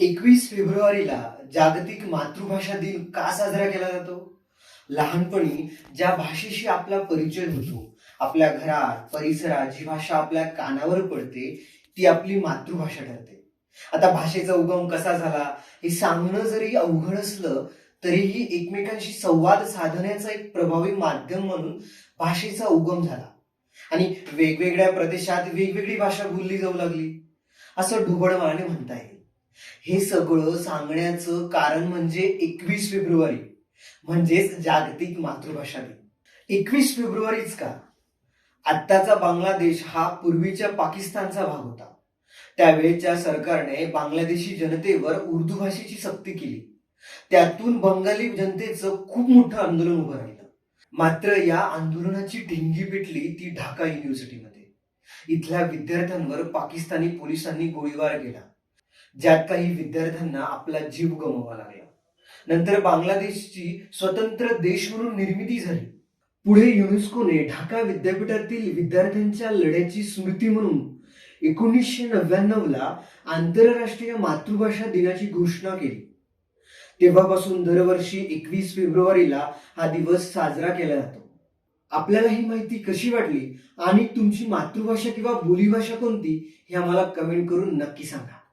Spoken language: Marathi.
एकवीस फेब्रुवारीला जागतिक मातृभाषा दिन का साजरा केला जातो? लहानपणी ज्या भाषेशी आपला परिचय होतो आपल्या घरात परिसरात जी भाषा आपल्या कानावर पडते ती आपली मातृभाषा ठरते. आता भाषेचा उगम कसा झाला हे सांगणं जरी अवघड असलं तरीही एकमेकांशी संवाद साधण्याचं एक प्रभावी माध्यम म्हणून भाषेचा उगम झाला. आणि वेगवेगळ्या प्रदेशात वेगवेगळी भाषा बोलली जाऊ लागली. असं ढुबळमाने म्हणता येईल. हे सगळं सांगण्याचं कारण म्हणजे एकवीस फेब्रुवारी म्हणजेच जागतिक मातृभाषा दिन. एकवीस फेब्रुवारीच का? आत्ताचा बांगलादेश हा पूर्वीच्या पाकिस्तानचा भाग होता. त्यावेळेच्या सरकारने बांगलादेशी जनतेवर उर्दू भाषेची सक्ती केली. त्यातून बंगाली जनतेचं खूप मोठं आंदोलन उभं राहिलं. मात्र या आंदोलनाची ढिंगी पेटली ती ढाका युनिव्हर्सिटीमध्ये इथल्या विद्यार्थ्यांवर पाकिस्तानी पोलिसांनी गोळीबार केला. ज्यात काही विद्यार्थ्यांना आपला जीव गमवावा लागला. नंतर बांगलादेशची स्वतंत्र देश म्हणून निर्मिती झाली. पुढे युनेस्कोने ढाका विद्यापीठातील विद्यार्थ्यांच्या लढ्याची स्मृती म्हणून एकोणीसशे नव्याण्णव ला आंतरराष्ट्रीय मातृभाषा दिनाची घोषणा केली. तेव्हापासून दरवर्षी एकवीस फेब्रुवारीला हा दिवस साजरा केला जातो. आपल्याला ही माहिती कशी वाटली आणि तुमची मातृभाषा किंवा बोलीभाषा कोणती हे आम्हाला कमेंट करून नक्की सांगा.